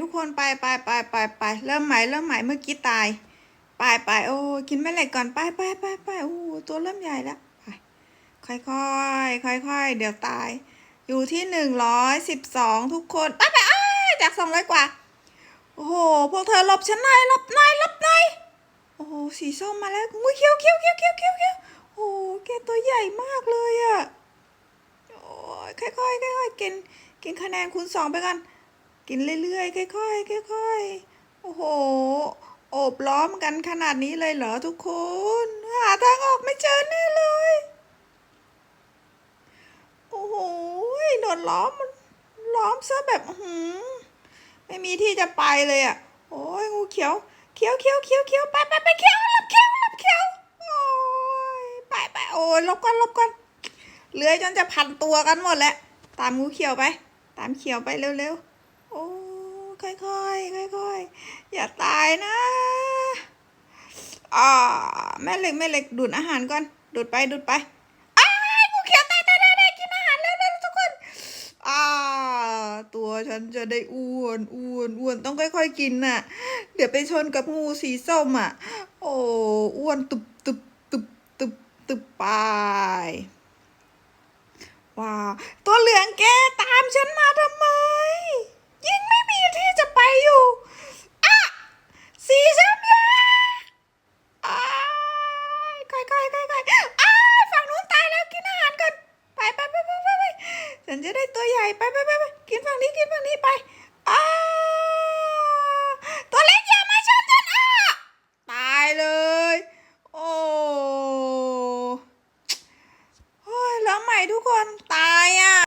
ทุกคนไปไปไปไปไปเริ่มใหม่เริ่มใหม่เมื่อกี้ตาย ไปไปโอ้กินแม่เหล็กก่อนไปไปไปไปโอ้ตัวเริ่มใหญ่แล้วไปค่อยค่อยค่อยค่อยๆเดี๋ยวตาย อยู่ที่หนึ่งร้อยสิบสองทุกคนไปไปจากสองร้อยกว่า โอ้โหพวกเธอหลบฉันหน่อยหลบหน่อยหลบหน่อยโอ้โหสีส้มมาแล้วอุ้ยเขียวเขียวเขียวเขียวเขียวเขียวโอ้แกตัวใหญ่มากเลยอะโอ้ยค่อยค่อยค่อยค่อยๆกินกินคะแนนคูณสองไปกัน กินเรื่อยๆค่อยๆค่อยๆโอ้โหโอบล้อมกันขนาดนี้เลยเหรอทุกคนหาทางออกไม่เจอแน่เลย โอ้โหโดนล้อมล้อมซะแบบหือไม่มีที่จะไปเลยอะ โอ้ยงูเขียวเขียวเขียวเขียวเขียวไปไปไปเขียวหลับเขียวหลับเขียวโอ้ยไปไปโอ้ยลบก่อนลบก่อนเลื้อยจนจะพันตัวกันหมดแล้วตามงูเขียวไป ตามเขียวไปเร็วๆ โอ้ค่อยๆค่อยๆอย่าตายนะอ่าแม่เหล็กแม่เหล็กดูดอาหารก่อน ดูดไปดูดไปอ้างูเขียวตายตายตายกินอาหารแล้วแล้วทุกคนอ่าตัวฉันจะได้อ้วนอ้วนอ้วนต้องค่อยๆกินน่ะ เดี๋ยวไปชนกับงูสีส้มอะ โอ้อ้วนตุบตุบตุบตุบตุบไปว้าวตัวเหลืองแกตามฉันมาทำไม ใหญ่ไปไปไปไปกินฝั่งนี้กินฝั่งนี้ไปอ้าตัวเล็กอย่ามาชนฉันอะตายเลย โอ้โอ้ยแล้วใหม่ทุกคนตายอะ